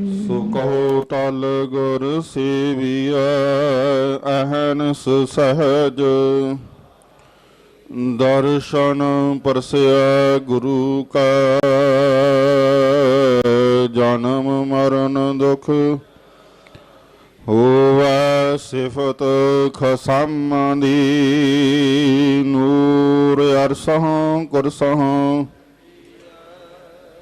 ਸੋ ਤਲ ਗੁਰ ਸੇਵੀਐ ਅਹਨਸ ਸਹਜ ਦਰਸ਼ਨ ਪਰਸਿਆ ਗੁਰੂ ਕਾ, ਜਨਮ ਮਰਨ ਦੁਖ ਹੋਵੈ ਸਿਫਤ ਖਸਮ ਦੀ। ਨੂਰ ਅਰਸਹ, ਕੁਰਸਹ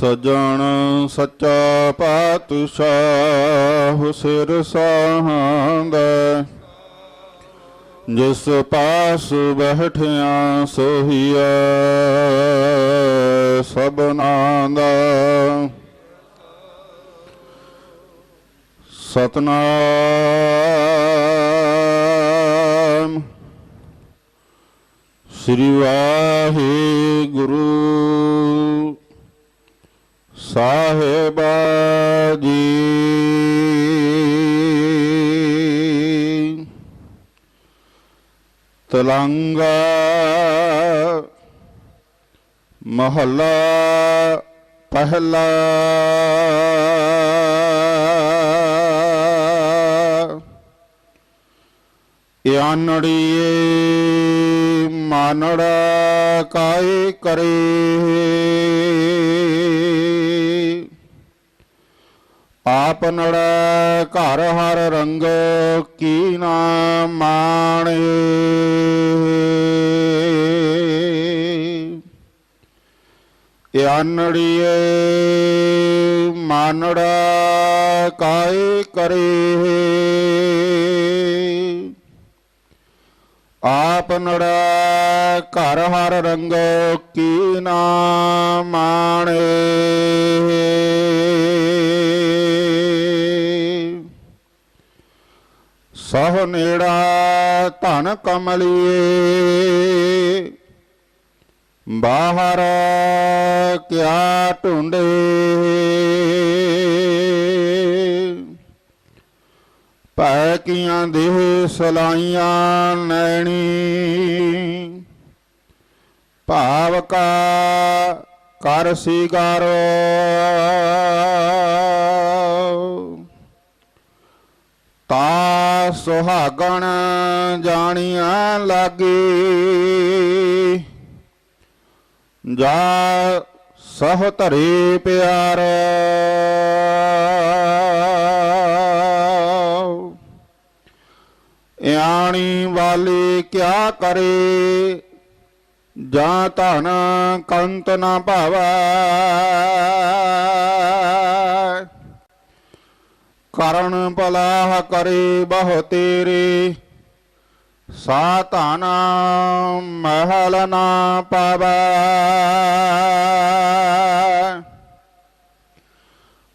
ਸਜਣ ਸੱਚਾ ਪਾਤਸ਼ਾਹ ਸਿਰ ਸਾਹਾਂਦਾ ਜਿਸ ਪਾਸ ਬਹਿਠਿਆ ਸੋਹੀਆ ਸਭਨਾ ਦਾ ਸਤਨਾਮ। ਸ੍ਰੀ ਵਾਹਿਗੁਰੂ। ਸਾਹਿਬਾ ਜੀ। ਤਲੰਗਾ ਮਹੱਲਾ ਪਹਿਲਾ। ਯਾਨੜੀਏ ਮਾਨੜਾ ਕਾਏ ਕਰੇ। ਆਪ ਨੜਾ ਘਰ ਹਰ ਰੰਗ ਕੀ ਨਾ ਮਾਣੇ। ਯਾਨੜੀਏ ਮਾਨੜਾ ਕਾਏ ਕਰੇ? ਆਪ ਨੜਾ ਘਰ ਹਰ ਰੰਗ ਕੀ ਨਾ ਮਾਣੇ ਸਹ ਨੇੜਾ ਧਨ ਕਮਲੀਏ, ਬਾਹਰ ਕਿਆ ਢੂੰਡੇ ਪੈ ਕੀਆਂ ਦੇਹ ਸਲਾਈਆਂ ਨੈਣੀ। ਭਾਵ ਕਾ ਕਰ ਸਿਗਾਰੋ। ਤਾ ਸੁਹਾਗਣ ਜਾਣੀਆਂ ਲਾਗੇ। ਜਾ ਸਹ ਧਰੇ ਪਿਆਰ। ਇਆਣੀ ਵਾਲੀ ਕਿਆ ਕਰੇ? ਜਾਂ ਧਨ ਕੰਤ ਨਾ ਭਾਵੈ? ਕਰਨ ਪਲਾਹ ਕਰੇ ਬਹੁ ਤੇਰੇ। ਸਾ ਧਨ ਮਹਲ ਨਾ ਪਾਵੈ।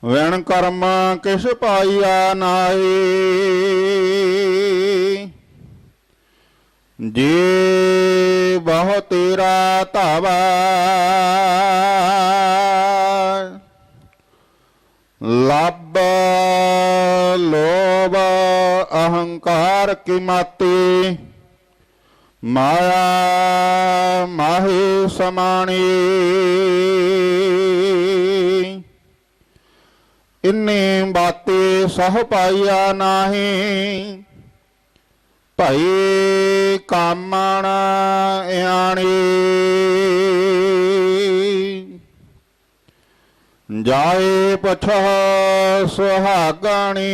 ਵਿਣ ਕਰਮ ਕਿਸ਼ ਪਾਈਆ ਨਾਹੀ? ਜੇ ਬਹੁ ਤੇਰਾ ਧਾਵਾ। ਲੱਭ, ਲੋਭ, ਅਹੰਕਾਰ ਕੀ ਮਾਤੀ ਮਾਇਆ ਮਾਹੀ ਸਮਾਣੀ। ਇੰਨੇ ਬਾਤੇ ਸਹ ਪਾਈਆ ਨਾਹੀ। ਭਈ ਕਾਮਣ ਆਣੀ ਜਾਏ ਪਛਹ ਸੁਹਾਗਣੀ,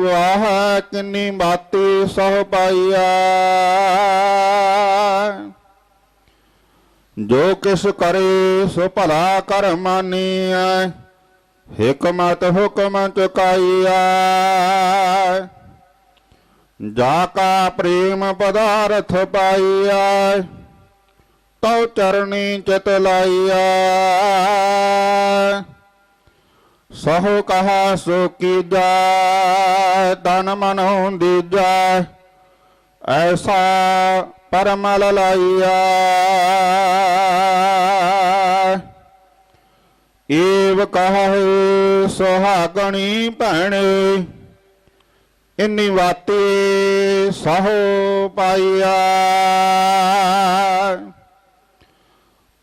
ਵਾਹ ਕਿੰਨੀ ਬਾਤੀ ਸਹ ਪਾਈਆ ਜੋ ਕਿਸ ਕਰੇ ਸੋ ਭਲਾ ਕਰ ਮਾਨੀਐ, ਹਕਮਤ ਹੁਕਮ ਚੁਕਾਈਆ ਜਾ ਕਾ ਪ੍ਰੇਮ ਪਦਾਰਥ ਪਾਈਆ ਤਉ ਚਰਣੀ ਚਿਤ ਲਾਈਆ ਸਹੁ ਕਹਾ ਸੋ ਕੀਜਾ, ਤਨ ਮਨ ਦੀਜਾ, ਐਸਾ ਪਰਮਲ ਲਾਈਆ ਏਵ ਕਹੇ ਸੁਹਾਗਣੀ ਭੈਣੇ ਇੰਨੀ ਵਾਤੀ ਸਹੋ ਪਾਈਆ।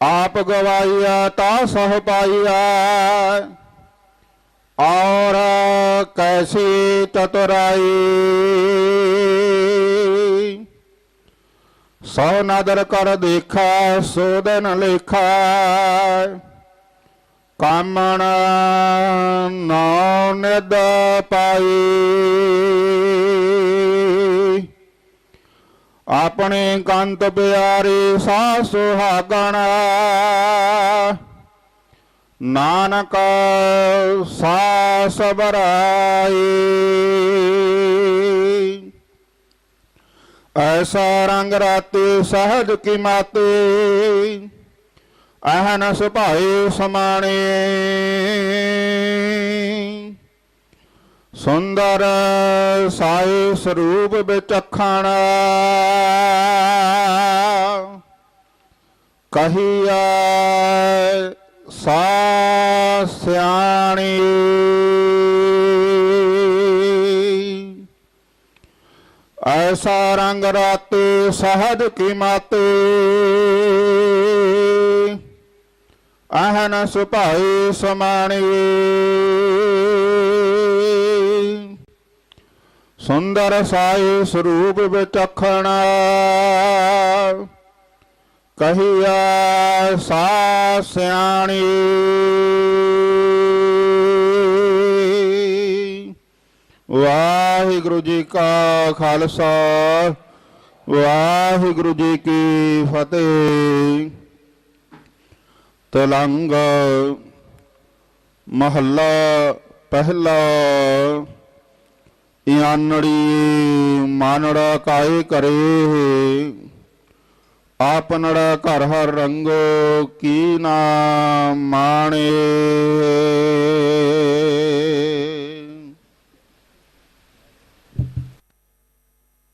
ਆਪ ਗਵਾਈਆ ਤਾ ਸਹ ਪਾਈਆ। ਔਰ ਕੈਸੀ ਚਤੁਰਾਈ। ਸੋ ਨਦਰ ਕਰ ਦੇਖਾ ਸੋਦਨ ਲੇਖਾ। ਕਾਮਣ ਨੌ ਨਿਦ ਪਾਈ। ਆਪਣੇ ਕੰਤ ਪਿਆਰੇ ਸਾ ਸੁਹਾਗਣ, ਨਾਨਕ ਸਾ ਸਬਰਾਈ ਐਸਾ ਰੰਗ ਰਾਤੇ ਸਹਜ ਕੀ ਮਾਤੇ ਅਹਨਸ ਭਾਏ ਸਮਾਣੇ। ਸੁੰਦਰ ਸਾਈ ਸਰੂਪ ਵਿਚਖਣ ਕਹੀਆ ਸਾ ਸਿਆਣੀ। ਐਸਾ ਰੰਗ ਰਾਤੇ ਸਹਜ ਕੀ ਮਾਤੇ ਅਹਨ ਸੁਭਾਈ ਸਮਾਣੀ ਸੁੰਦਰ ਸਾਈ ਸਰੂਪ ਵਿਚਖਣ। ਕਹੀਆ ਸਾ ਸਿਆਣੀ। ਵਾਹਿਗੁਰੂ ਜੀ ਕਾ ਖਾਲਸਾ, ਵਾਹਿਗੁਰੂ ਜੀ ਕੀ ਫਤਿਹ। ਤਲੰਗ ਮਹੱਲਾ ਪਹਿਲਾ ਇਆਨੜੀ ਮਾਨੜਾ ਕਾਏ ਕਰੇ ਆਪਨੜਾ ਘਰ ਹਰ ਰੰਗੋ ਕੀ ਨਾ ਮਾਣੇ।